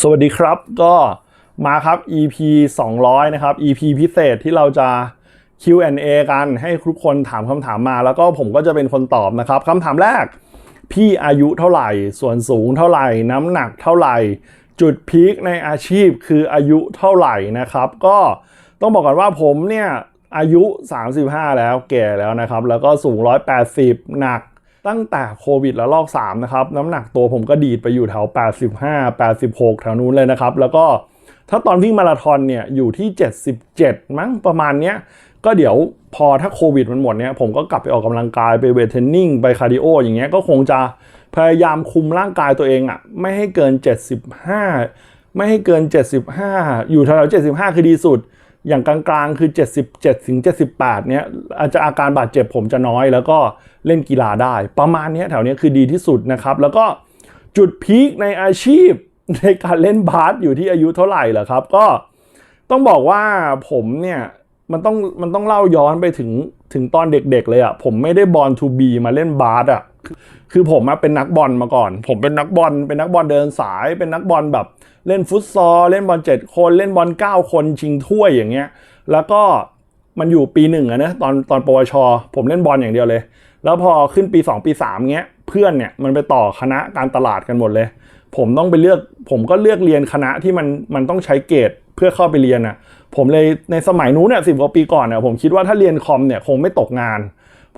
สวัสดีครับก็มาครับ EP 200 นะครับ EP พิเศษที่เราจะ Q&A กันให้ทุกคนถามคำถามมา แล้วก็ผมก็จะเป็นคนตอบนะครับคำถามแรก พี่อายุเท่าไหร่ ส่วนสูงเท่าไหร่ น้ำหนักเท่าไหร่ จุดพีคในอาชีพคืออายุเท่าไหร่นะครับ ก็ต้องบอกก่อนว่าผมเนี่ยอายุ 35 แล้วแก่แล้วนะครับ แล้วก็สูง 180 หนัก ตั้งแต่โควิดแล้วลอก3นะครับน้ำหนักตัวผมก็ดีดไปอยู่แถว 85 86 แถวนู้นเลยนะครับ แล้วก็ถ้าตอนวิ่งมาราธอนเนี่ยอยู่ที่ 77 มั้งประมาณเนี้ยก็เดี๋ยวพอถ้าโควิดมันหมดเนี่ยผมก็กลับไปออกกำลังกายไปเวทเทรนนิ่งไปคาร์ดิโออย่างเงี้ยก็คงจะพยายามคุมร่างกายตัวเองอะ่ะไม่ให้เกิน 75 ไม่ให้เกิน 75 อยู่แถวๆ75 คือดีสุด อย่างกลางๆคือ 77ถึง78 เนี้ยอาจจะอาการบาดเจ็บผมจะน้อย แล้วก็เล่นกีฬาได้ ประมาณนี้แถวเนี้ยคือดีที่สุดนะครับ แล้วก็จุดพีคในอาชีพในการเล่นบาสอยู่ที่อายุเท่าไหร่เหรอครับ ก็ต้องบอกว่าผมเนี่ยมันต้องมันต้องเล่าย้อนไปถึงถึงตอนเด็กๆเลยอะ่ะผมไม่ได้บอลทูบีมาเล่นบาสอะ คือผมอะเป็นนักบอลมาก่อน ผมเป็นนักบอลเป็นนักบอลเดินสาย เป็นนักบอลแบบเล่นฟุตซอลเล่นบอลเจ็ดคนเล่นบอลเก้าคนชิงถ้วยอย่างเงี้ย แล้วก็มันอยู่ปีหนึ่งอะนะตอนตอนปวช ผมเล่นบอลอย่างเดียวเลย แล้วพอขึ้นปี 2 ปี3เงี้ยเพื่อนเนี่ยมันไปต่อคณะการตลาดกันหมดเลย ผมต้องไปเลือกผมก็เลือกเรียนคณะที่มันมันต้องใช้เกรดเพื่อเข้าไปเรียนอะผมเลยในสมัยนู้นเนี่ยสิบกว่าปีก่อนเนี่ยผมคิดว่าถ้าเรียนคอมเนี่ยคงไม่ตกงาน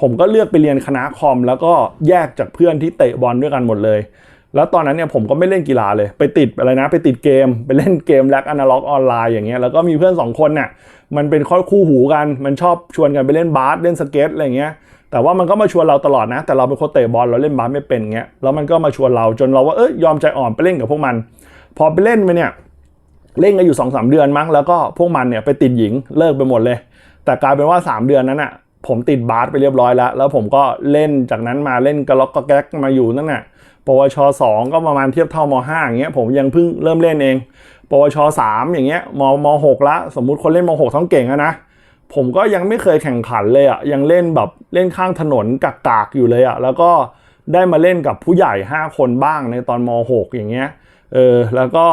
ผมก็เลือกไปเรียนคณะคอม แล้วก็แยกจากเพื่อนที่เตะบอลด้วยกันหมดเลย แล้วตอนนั้นเนี่ยผมก็ไม่เล่นกีฬาเลย ไปติดอะไรนะ ไปติดเกม ไปเล่นเกมแลกอนาล็อกออนไลน์อย่างเงี้ย แล้วก็มีเพื่อนสองคนเนี่ยมันเป็นข้อคู่หูกัน มันชอบชวนกันไปเล่นบาส เล่นสเก็ตอะไรเงี้ย แต่ว่ามันก็มาชวนเราตลอดนะ แต่เราเป็นคนเตะบอล เราเล่นบาสไม่เป็นเงี้ย แล้วมันก็มาชวนเราจนเราว่า เอ้ยยอมใจอ่อนไปเล่นกับพวกมัน พอไปเล่นไปเนี่ย เล่นกันอยู่2อสเดือนมั้ง แล้วก็พวกมันเนี่ยไปติดหญิง เลิกไปหมดเลย แต่กลายเป็นว่า 3 เดือนนั้นอะ ผมติดบาสไปเรียบร้อยแล้ว แล้วผมก็เล่นจากนั้นมาเล่นกระล็อกกระแก๊กมาอยู่นั่นน่ะปวช2ก็ประมาณเทียบเท่าม5อย่างเงี้ยผมยังเพิ่งเริ่มเล่นเอง ปวช3อย่างเงี้ยมม6ละสมมุติคนเล่นม6ท้องเก่งอะนะผมก็ยังไม่เคยแข่งขันเลยอะยังเล่นแบบเล่นข้างถนนกากอยู่เลยอะแล้วก็ได้มาเล่นกับผู้ใหญ่ 5 คนบ้างในตอนม6อย่างเงี้ยเออแล้วก็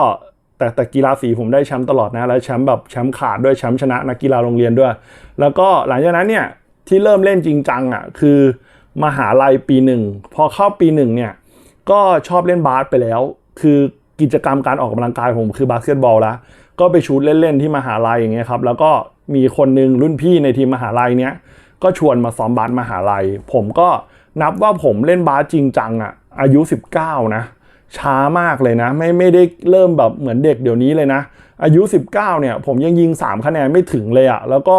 แต่แต่กีฬาสีผมได้แชมป์ตลอดนะ แล้วแชมป์แบบแชมป์ขาดด้วยแชมป์ชนะนักกีฬาโรงเรียนด้วย แล้วก็หลังจากนั้นเนี่ย ที่เริ่มเล่นจริงจังอะคือมหาลัยปีหนึ่งพอเข้าปีหนึ่งเนี่ยก็ชอบเล่นบาสไปแล้ว คือกิจกรรมการออกกำลังกายผมคือบาสเกตบอลแล้วก็ไปชูดเล่นๆที่มหาลัยอย่างเงี้ยครับแล้วก็มีคนหนึ่งรุ่นพี่ในทีมมหาลัยเนี้ยก็ชวนมาซ้อมบาสมหาลัย ผมก็นับว่าผมเล่นบาสจริงจังอะอายุ 19 นะ ช้ามากเลยนะ ไม่ไม่ได้เริ่มแบบเหมือนเด็กเดี๋ยวนี้เลยนะ อายุ 19เนี่ยผมยังยิง 3 คะแนนไม่ถึงเลยอะแล้วก็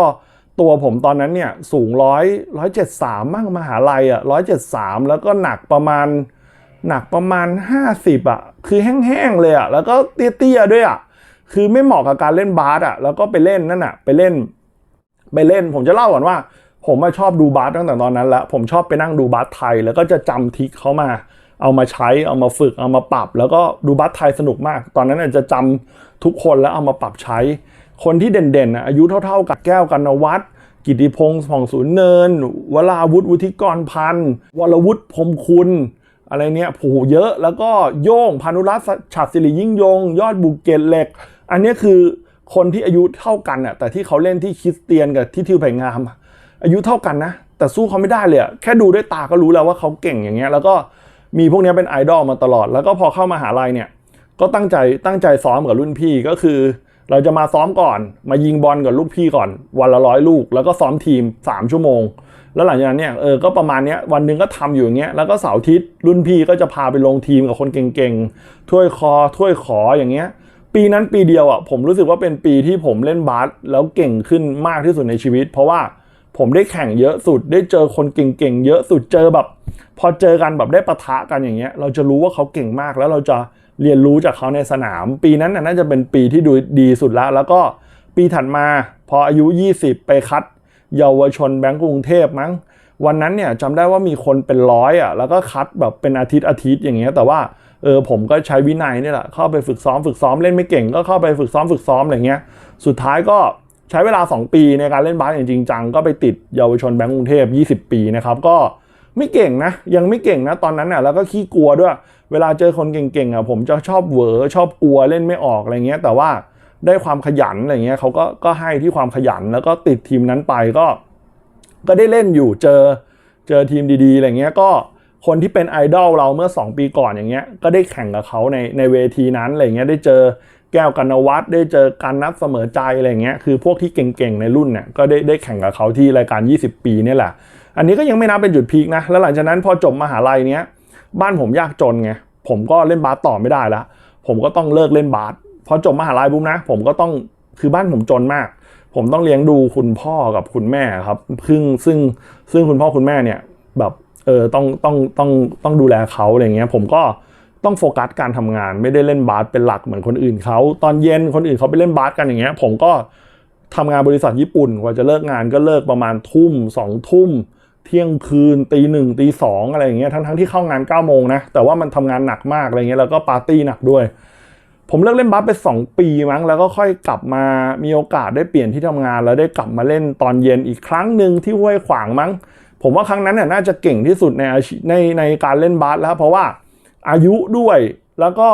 ตัวผมตอนนั้นเนี่ยสูงร้อยร้อยเจ็ดสามมั่งมหาลัยอะร้อยเจ็ดสามแล้วก็หนักประมาณ หนักประมาณ50อะคือแห้งๆเลยอะแล้วก็เตี้ยๆด้วยอะคือไม่เหมาะกับการเล่นบาสอะแล้วก็ไปเล่นนั่นอะไปเล่น ไปเล่นผมจะเล่าก่อนว่า ผมมาชอบดูบาสตั้งแต่ตอนนั้นแล้วผมชอบไปนั่งดูบาสไทย แล้วก็จะจำทริกเขามาเอามาใช้เอามาฝึกเอามาปรับ แล้วก็ดูบาสไทยสนุกมาก ตอนนั้นจะจำทุกคนแล้วเอามาปรับใช้ คนที่เด่นๆอายุเท่า ๆ กับแก้วกันวัฒน์กิติพงศ์ผ่องศูนย์เนิน วราวุฒิวุฒิกรพันธ์วรวุฒิพรมคุณ อะไรเนี่ยโหเยอะแล้วก็โย่งพานุรัตน์ฉัตรศิริยิ่งยง ยอดบุกเกตเหล็ก อันนี้คือคนที่อายุเท่ากันอะแต่ที่เขาเล่นที่คริสเตียนกับที่ทิวไผ่งาม อายุเท่ากันนะ แต่สู้เขาไม่ได้เลยแค่ดูด้วยตาก็รู้แล้วว่าเขาเก่งอย่างเงี้ยแล้วก็มีพวกนี้เป็นไอดอลมาตลอด แล้วก็พอเข้ามาหาลัยเนี่ยก็ตั้งใจตั้งใจซ้อมกับรุ่นพี่ก็คือ เราจะมาซ้อมก่อน มายิงบอลกับลูกพี่ก่อน วันละร้อยลูก แล้วก็ซ้อมทีม 3 ชั่วโมง แล้วหลังจากนั้นเนี่ยเออก็ประมาณนี้วันหนึ่งก็ทำอยู่อย่างเงี้ยแล้วก็เสาร์อาทิตย์รุ่นพี่ก็จะพาไปลงทีมกับคนเก่งๆถ้วยคอถ้วยขออย่างเงี้ยปีนั้นปีเดียวอะผมรู้สึกว่าเป็นปีที่ผมเล่นบาสแล้วเก่งขึ้นมากที่สุดในชีวิต เพราะว่าผมได้แข่งเยอะสุดได้เจอคนเก่งๆเยอะสุดเจอแบบ พอเจอกันแบบได้ปะทะกันอย่างเงี้ย เราจะรู้ว่าเขาเก่งมากแล้วเราจะ เรียนรู้จากเขาในสนาม ปีนั้นน่าจะเป็นปีที่ดูดีสุดแล้วแล้วก็ปีถัดมาพออายุ 20 ไปคัด เยาวชนแบงก์กรุงเทพมั้ง วันนั้นเนี่ยจำได้ว่ามีคนเป็นร้อยอะแล้วก็คัดแบบเป็นอาทิตย์อาทิตย์อย่างเงี้ยแต่ว่าเออผมก็ใช้วินัยนี่แหละเข้าไปฝึกซ้อมฝึกซ้อมเล่นไม่เก่งก็เข้าไปฝึกซ้อมฝึกซ้อมอะไรเงี้ยสุดท้ายก็ใช้เวลา 2 ปีในการเล่นบาสอย่างจริงจังก็ไปติดเยาวชนแบงก์กรุงเทพ 20 ปีนะครับก็ ไม่เก่งนะ ยังไม่เก่งนะ ตอนนั้นอะแล้วก็ขี้กลัวด้วย เวลาเจอคนเก่งๆอะผมจะชอบเหวอชอบกลัวเล่นไม่ออกอะไรเงี้ย แต่ว่าได้ความขยันอะไรเงี้ยเขาก็ก็ให้ที่ความขยันแล้วก็ติดทีมนั้นไปก็ ก็ได้เล่นอยู่เจอเจอทีมดีๆอะไรเงี้ยก็คนที่เป็นไอดอลเราเมื่อ 2 ปีก่อนอย่างเงี้ยก็ได้แข่งกับเขาในในเวทีนั้นอะไรเงี้ยได้เจอแก้วกันวัฒน์ได้เจอการนัดเสมอใจอะไรเงี้ยคือพวกที่เก่งๆในรุ่นเนี่ยก็ได้ได้แข่งกับเขาที่รายการ 20 ปีเนี่ยแหละ อันนี้ก็ยังไม่นับเป็นจุดพีคนะ แล้วหลังจากนั้นพอจบมหาลัยเนี้ย บ้านผมยากจนไง ผมก็เล่นบาสต่อไม่ได้แล้วผมก็ต้องเลิกเล่นบาส พอจบมหาลัยปุ๊บนะ ผมก็ต้อง คือบ้านผมจนมาก ผมต้องเลี้ยงดูคุณพ่อกับคุณแม่ครับ ซึ่งซึ่งซึ่งคุณพ่อคุณแม่เนี่ยแบบเออต้องต้องต้องต้องดูแลเขาอะไรเงี้ย ผมก็ต้องโฟกัสการทำงานไม่ได้เล่นบาสเป็นหลักเหมือนคนอื่นเขาตอนเย็นคนอื่นเขาไปเล่นบาสกันอย่างเงี้ย ผมก็ทำงานบริษัทญี่ปุ่นกว่าจะเลิกงานก็เลิกประมาณทุ่มสองทุ่ม เที่ยงคืนตีหนึ่งตีสองอะไรอย่างเงี้ยทั้งทั้งที่เข้างาน9ก้าโมงนะแต่ว่ามันทำงานหนักมากอะไรเงี้ยแล้วก็ปาร์ตี้หนักด้วย ผมเลิกเล่นบาสไป 2 ปีมั้งแล้วก็ค่อยกลับมามีโอกาสได้เปลี่ยนที่ทำงาน แล้วได้กลับมาเล่นตอนเย็นอีกครั้งหนึ่งที่ห้วยขวางมั้ง ผมว่าครั้งนั้นเนี่ยน่าจะเก่งที่สุดในในในการเล่นบาสแล้ว เพราะว่าอายุด้วยแล้วก็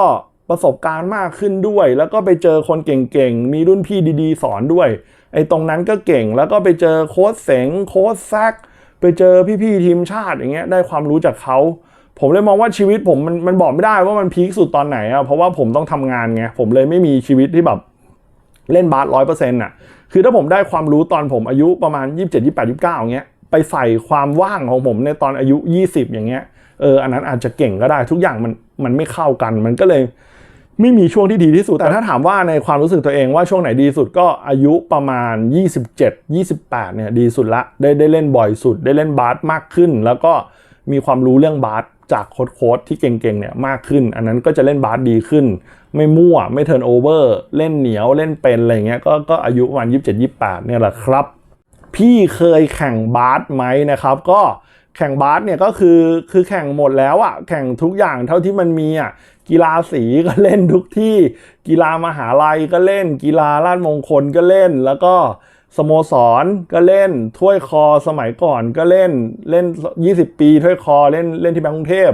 ประสบการณ์มากขึ้นด้วย แล้วก็ไปเจอคนเก่งๆมีรุ่นพี่ดีๆ สอนด้วยไอ้ตรงนั้นก็เก่งแล้วก็ไปเจอโค้ชเสงโค้ชแซก ไปเจอพี่ๆทีมชาติอย่างเงี้ยได้ความรู้จากเขาผมเลยมองว่าชีวิตผมมันมันบอกไม่ได้ว่ามันพีคสุดตอนไหนอะเพราะว่าผมต้องทำงานไงผมเลยไม่มีชีวิตที่แบบเล่นบาสร้อยเปอร์เซ็นต์อะคือถ้าผมได้ความรู้ตอนผมอายุประมาณ 27 28 29อย่างเงี้ยไปใส่ความว่างของผมในตอนอายุ 20 อย่างเงี้ยเอออันนั้นอาจจะเก่งก็ได้ทุกอย่างมันมันไม่เข้ากันมันก็เลย ไม่มีช่วงที่ดีที่สุด แต่ถ้าถามว่าในความรู้สึกตัวเองว่าช่วงไหนดีสุดก็อายุประมาณ 27 28เนี่ยดีสุดละได้ได้เล่นบ่อยสุด ได้เล่นบาสมากขึ้น แล้วก็มีความรู้เรื่องบาสจากโค้ชๆที่เก่งๆเนี่ยมากขึ้น อันนั้นก็จะเล่นบาสดีขึ้น ไม่มั่วไม่เทิร์นโอเวอร์เล่นเหนียวเล่นเป็นอะไรเงี้ยก็ก็อายุประมาณ27 28เนี่ยแหละครับ พี่เคยแข่งบาสไหมนะครับก็ แข่งบาสเนี่ยก็คือคือแข่งหมดแล้วอะแข่งทุกอย่างเท่าที่มันมีอะกีฬาสีก็เล่นทุกที่ กีฬามหาลัยก็เล่น กีฬาราชมงคลก็เล่น แล้วก็สโมสรก็เล่นถ้วยคอสมัยก่อนก็เล่นเล่น 20 ปีถ้วยคอเล่นเล่นที่แบงก์กรุงเทพ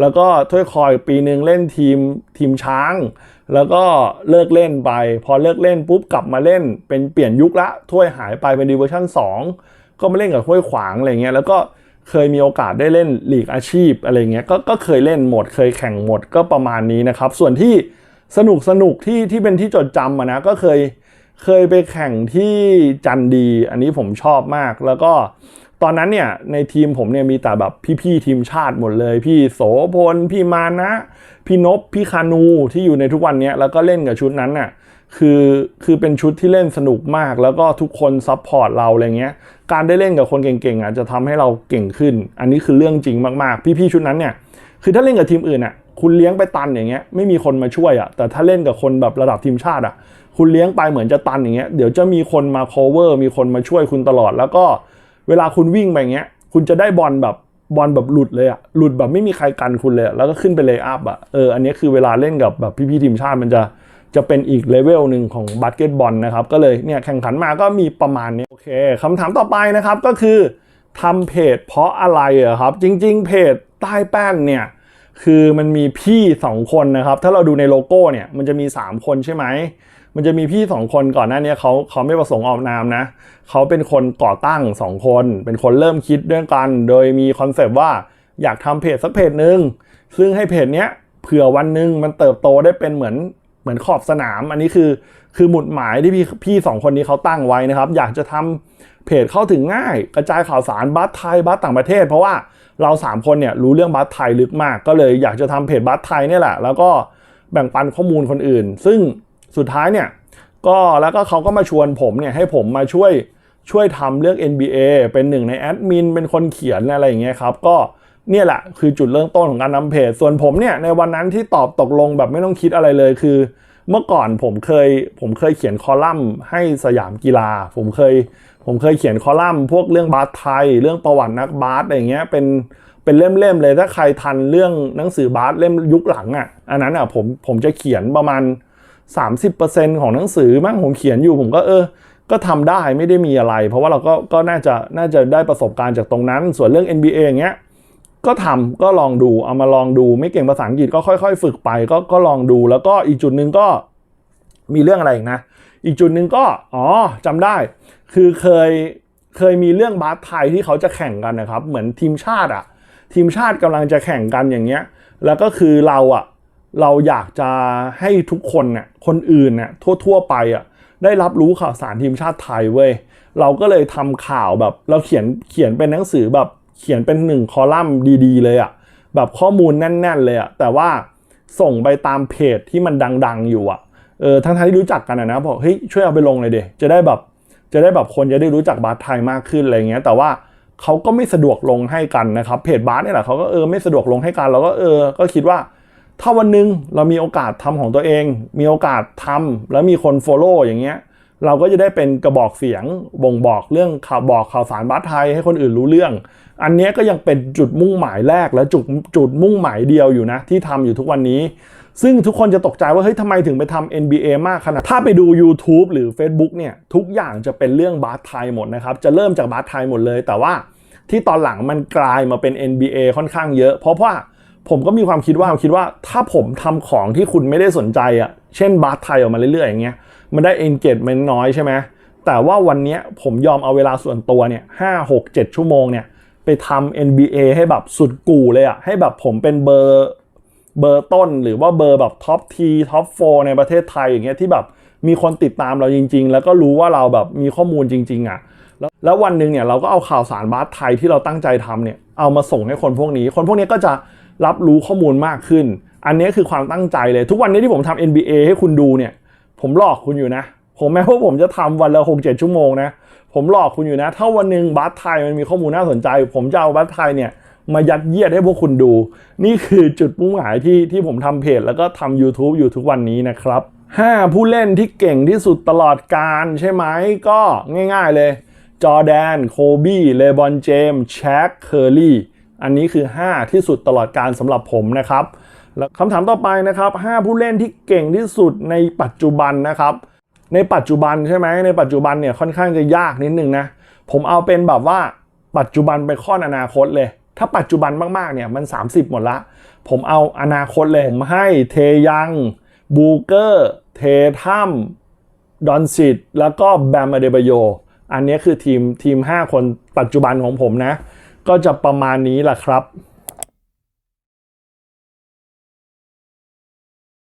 แล้วก็ถ้วยคออีกปีหนึ่งเล่นทีมทีมช้าง แล้วก็เลิกเล่นไป พอเลิกเล่นปุ๊บกลับมาเล่นเป็นเปลี่ยนยุคละถ้วยหายไปเป็นดิวิชั่น2ก็มาเล่นกับห้วยขวางอะไรเงี้ยแล้วก็ เคยมีโอกาสได้เล่นลีกอาชีพอะไรเงี้ยก็ก็เคยเล่นหมดเคยแข่งหมดก็ประมาณนี้นะครับ ส่วนที่สนุกสนุกที่ที่เป็นที่จดจำอะนะก็เคยเคยไปแข่งที่จันดี อันนี้ผมชอบมากแล้วก็ตอนนั้นเนี่ยในทีมผมเนี่ยมีแต่แบบพี่ๆทีมชาติหมดเลย พี่โสพลพี่มานะ พี่นพพี่คานูที่อยู่ในทุกวันนี้แล้วก็เล่นกับชุดนั้นน่ะ คือคือเป็นชุดที่เล่นสนุกมาก แล้วก็ทุกคนซัพพอร์ตเราอะไรเงี้ยการได้เล่นกับคนเก่งๆอะจะทำให้เราเก่งขึ้น อันนี้คือเรื่องจริงมากๆ พี่ๆชุดนั้นเนี่ยคือถ้าเล่นกับทีมอื่นอะคุณเลี้ยงไปตันอย่างเงี้ยไม่มีคนมาช่วยอะแต่ถ้าเล่นกับคนแบบระดับทีมชาติอะคุณเลี้ยงไปเหมือนจะตันอย่างเงี้ยเดี๋ยวจะมีคนมา cover มีคนมาช่วยคุณตลอด แล้วก็เวลาคุณวิ่งไปอย่างเงี้ยคุณจะได้บอลแบบบอลแบบหลุดเลยอะหลุดแบบไม่มีใครกันคุณเลยแล้วก็ขึ้นไปเลยอัพอะเอออันนี้คือเวลาเล่นกับแบบพี่ๆทีมชาติมันจะ จะเป็นอีกเลเวลหนึ่งของบาสเกตบอลนะครับ ก็เลยเนี่ยแข่งขันมาก็มีประมาณนี้โอเคคำถามต่อไปนะครับก็คือทำเพจเพราะอะไรอะครับ จริง ๆ เพจใต้แป้นเนี่ยคือมันมีพี่สองคนนะครับ ถ้าเราดูในโลโก้เนี่ยมันจะมี 3 คนใช่ไหม มันจะมีพี่สองคนก่อนหน้านี้เขาเขาไม่ประสงค์ออกนามนะ เขาเป็นคนก่อตั้งสองคน เป็นคนเริ่มคิดด้วยกัน โดยมีคอนเซปต์ว่าอยากทำเพจสักเพจหนึ่งซึ่งให้เพจเนี้ยเผื่อวันหนึ่งมันเติบโตได้เป็นเหมือน เหมือนขอบสนาม อันนี้คือคือหมุดหมายที่พี่พี่สองคนนี้เขาตั้งไว้นะครับ อยากจะทำเพจเข้าถึงง่าย กระจายข่าวสารบัสไทยบัสต่างประเทศ เพราะว่าเราสามคนเนี่ยรู้เรื่องบัสไทยลึกมาก ก็เลยอยากจะทำเพจบัสไทยเนี่ยแหละ แล้วก็แบ่งปันข้อมูลคนอื่น ซึ่งสุดท้ายเนี่ยก็แล้วก็เขาก็มาชวนผมเนี่ยให้ผมมาช่วยช่วยทำเรื่อง NBA เป็นหนึ่งในแอดมินเป็นคนเขียนอะไรอย่างเงี้ยครับก็ เนี่ยแหละคือจุดเริ่มต้นของการนำเพจ ส่วนผมเนี่ยในวันนั้นที่ตอบตกลงแบบไม่ต้องคิดอะไรเลยคือ เมื่อก่อนผมเคยผมเคยเขียนคอลัมน์ให้สยามกีฬา ผมเคยผมเคยเขียนคอลัมน์พวกเรื่องบาสไทย เรื่องประวัตินักบาสอะไรเงี้ยเป็นเป็นเล่มๆเลยถ้าใครทันเรื่องหนังสือบาสเล่มยุคหลังอะอันนั้นอะผมผมจะเขียนประมาณ 30%ของหนังสือมั้งผมเขียนอยู่ผมก็เออก็ทำได้ไม่ได้มีอะไร เพราะว่าเราก็ก็น่าจะน่าจะได้ประสบการณ์จากตรงนั้น ส่วนเรื่อง NBA อย่างเงี้ย ก็ทำก็ลองดูเอามาลองดู ไม่เก่งภาษาอังกฤษก็ค่อย ๆ ฝึกไปก็ก็ลองดูแล้วก็อีกจุดหนึ่งก็มีเรื่องอะไรอีกนะ อีกจุดหนึ่งก็อ๋อจำได้ คือเคยเคยมีเรื่องบาสไทยที่เขาจะแข่งกันนะครับ เหมือนทีมชาติอะทีมชาติกำลังจะแข่งกันอย่างเงี้ย แล้วก็คือเราอะเราอยากจะให้ทุกคนเนี่ยคนอื่นเนี่ยทั่ว ๆ ไปอะได้รับรู้ข่าวสารทีมชาติไทยเว้ยเราก็เลยทำข่าวแบบ เราเขียนเขียนเป็นหนังสือแบบ เขียนเป็นหนึ่งคอลัมน์ดีๆ เลยอะแบบข้อมูลแน่น ๆ เลยอะแต่ว่าส่งไปตามเพจที่มันดังๆ อยู่อะเออทั้งๆที่รู้จักกันอะนะบอกเฮ้ยช่วยเอาไปลงเลยเดจะได้แบบจะได้แบบคนจะได้รู้จักบาสไทยมากขึ้นอะไรเงี้ยแต่ว่าเขาก็ไม่สะดวกลงให้กันนะครับเพจบาสเนี่ยแหละเขาก็เออไม่สะดวกลงให้กันเราก็เออก็คิดว่า ถ้าวันหนึ่งเรามีโอกาสทำของตัวเอง มีโอกาสทำแล้วมีคน Follow อย่างเงี้ย เราก็จะได้เป็นกระบอกเสียงบ่งบอกเรื่องข่าวบอกข่าวสารบาสไทยให้คนอื่นรู้เรื่อง อันนี้ก็ยังเป็นจุดมุ่งหมายแรกและจุดจุดมุ่งหมายเดียวอยู่นะที่ทำอยู่ทุกวันนี้ ซึ่งทุกคนจะตกใจว่าเฮ้ยทำไมถึงไปทำ NBA มากขนาดถ้าไปดู YouTube หรือ Facebook เนี่ยทุกอย่างจะเป็นเรื่องบาสไทยหมดนะครับจะเริ่มจากบาสไทยหมดเลย แต่ว่าที่ตอนหลังมันกลายมาเป็น NBA ค่อนข้างเยอะ เพราะว่าผมก็มีความคิดว่าคิดว่าถ้าผมทำของที่คุณไม่ได้สนใจอะ เช่นบาสไทยออกมาเรื่อยๆอย่างเงี้ยมันได้ engagement น้อยใช่ไหมแต่ว่าวันนี้ผมยอมเอาเวลาส่วนตัวเนี่ยห้าหกเจ็ดชั่วโมงเนี่ยไปทำ NBA ให้แบบสุดกู่เลยอะ่ะให้แบบผมเป็นเบอร์เบอร์ต้นหรือว่าเบอร์แบบท็อปทีท็อปโฟในประเทศไทยอย่างเงี้ยที่แบบมีคนติดตามเราจริง ๆ แล้วก็รู้ว่าเราแบบมีข้อมูลจริง ๆอะ่ะแล้วแล้ววันหนึ่งเนี่ยเราก็เอาข่าวสารบาสไทยที่เราตั้งใจทำเนี่ยเอามาส่งให้คนพวกนี้ คนพวกนี้ก็จะรับรู้ข้อมูลมากขึ้น อันนี้คือความตั้งใจเลยทุกวันนี้ที่ผมทำ NBA ให้คุณดูเนี่ย ผมหลอกคุณอยู่นะ ผมแม้ว่าผมจะทำวันละหกเจ็ดชั่วโมงนะ ผมหลอกคุณอยู่นะ ถ้าวันหนึ่งบาสไทยมันมีข้อมูลน่าสนใจ ผมจะเอาบาสไทยเนี่ยมายัดเยียดให้พวกคุณดู นี่คือจุดมุ่งหมายที่ที่ผมทำเพจแล้วก็ทำ YouTube อยู่ทุกวันนี้นะครับ 5 ผู้เล่นที่เก่งที่สุดตลอดการใช่ไหมก็ง่ายๆเลย จอแดน โคบีเลบอนเจมส์แช็คเคอร์รี่ อันนี้คือ 5 ที่สุดตลอดการสำหรับผมนะครับ คำถามต่อไปนะครับ5ผู้เล่นที่เก่งที่สุดในปัจจุบันนะครับ ในปัจจุบันใช่ไหมในปัจจุบันเนี่ยค่อนข้างจะยากนิดนึงนะ ผมเอาเป็นแบบว่าปัจจุบันไปข้อนอนาคตเลย ถ้าปัจจุบันมากๆเนี่ยมัน 30 หมดละ ผมเอาอนาคตเลย ผมให้เทยัง บูเกอร์ เททัมดอนซิดแล้วก็แบมเดบโย อันนี้คือทีมทีม 5 คนปัจจุบันของผมนะ ก็จะประมาณนี้แหละครับ